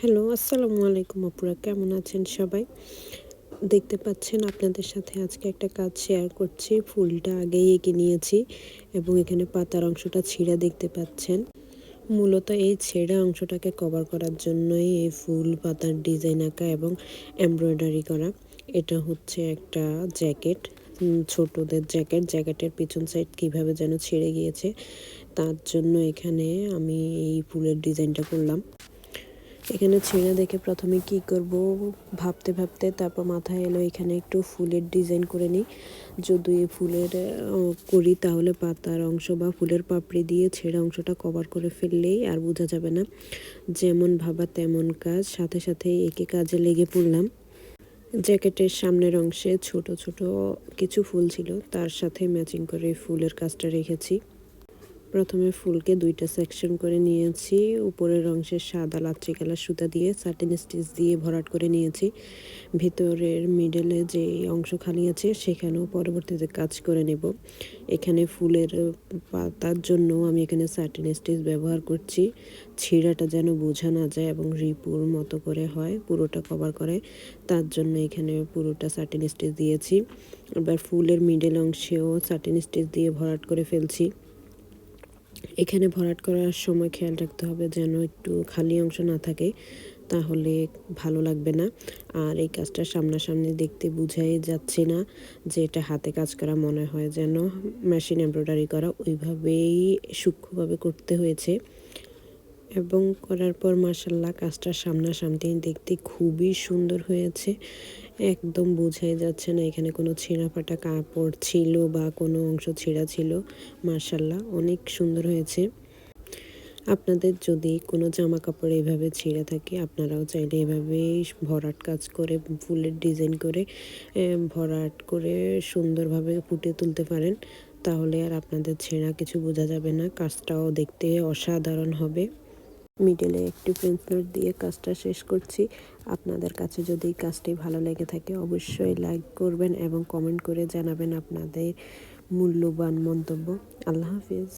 Hello, আসসালামু আলাইকুম আপুরা, কেমন আছেন সবাই? দেখতে পাচ্ছেন আপনাদের সাথে আজকে একটা কাজ শেয়ার করছি, ফুলটা আগেই এঁকে নিয়েছি এবং এখানে পাতার অংশটা ছিঁড়া দেখতে পাচ্ছেন। মূলত এই ছেঁড়া অংশটাকে কভার করার জন্যই এই ফুল, পাতার ডিজাইন আঁকা এবং এমব্রয়ডারি করা। এটা হচ্ছে একটা জ্যাকেট ছোটদের জ্যাকেট জ্যাকেটের পিছন সাইড কীভাবে যেন ছেড়ে গিয়েছে, তার জন্য এখানে আমি এই ফুলের ডিজাইনটা করলাম। এখানে ছেঁড়া দেখে প্রথমে কি করব ভাবতে ভাবতে তারপর মাথায় এলো এখানে একটু ফুলের ডিজাইন করে নিই। যদি ফুলের করি তাহলে পাতার অংশ বা ফুলের পাপড়ি দিয়ে ছেঁড়া অংশটা কভার করে ফেললেই আর বোঝা যাবে না। যেমন ভাবা তেমন কাজ, সাথে সাথে একে কাজে লেগে পড়লাম। জ্যাকেটের সামনের অংশে ছোট ছোট কিছু ফুল ছিল, তার সাথে ম্যাচিং করে ফুলের কাজটা রেখেছি। প্রথমে ফুলকে দুইটা সেকশন করে নিয়েছি। উপরের অংশে সাদা লাচ্ছি কালার সুতা দিয়ে সার্টিন স্টিচ দিয়ে ভরাট করে নিয়েছি। ভিতরের মিডলে যে অংশ খালি আছে, সেখানেও পরবর্তীতে কাজ করে নেব। এখানে ফুলের পাতার জন্য আমি এখানে সার্টিন স্টিচ ব্যবহার করছি। ছিঁড়াটা যেন বোঝা না যায় এবং রিপুর মতো করে হয়, পুরোটা কভার করে। তার জন্য এখানে পুরোটা সার্টিন স্টিচ দিয়েছি। এবার ফুলের মিডল অংশেও সার্টিন স্টিচ দিয়ে ভরাট করে ফেলছি। এখানে ভরাট করার সময় খেয়াল রাখতে হবে যেন একটু খালি অংশ না থাকে, তাহলে ভালো লাগবে না। আর এই কাজটা সামনাসামনি দেখতে বুঝাই যাচ্ছে না যে এটা হাতে কাজ করা মনে হয় যেন মেশিন এমব্রয়ডারি করা ওইভাবেই সূক্ষ্মভাবে করতে হয়েছে। এবং করার পর মার্শাল্লাহ কাজটা সামনাসামনি দেখতে খুবই সুন্দর হয়েছে। একদম বোঝাই যাচ্ছে না এখানে কোনো ছেঁড়া ফাটা কাপড় ছিল বা কোনো অংশ ছেঁড়া ছিল। মার্শাল্লাহ অনেক সুন্দর হয়েছে। আপনাদের যদি কোনো জামা কাপড় এইভাবে ছিঁড়ে থাকে, আপনারাও চাইলে এভাবে ভরাট কাজ করে, ফুলের ডিজাইন করে ভরাট করে সুন্দরভাবে ফুটে তুলতে পারেন। তাহলে আর আপনাদের ছেঁড়া কিছু বোঝা যাবে না। কাজটাও দেখতে অসাধারণ হবে। মিডলে একটু পেন্সিল দিয়ে কাজটা শেষ করছি। আপনাদের কাছে যদি এই কাজটি ভালো লেগে থাকে, অবশ্যই লাইক করবেন এবং কমেন্ট করে জানাবেন আপনাদের মূল্যবান মন্তব্য। আল্লাহ হাফিজ।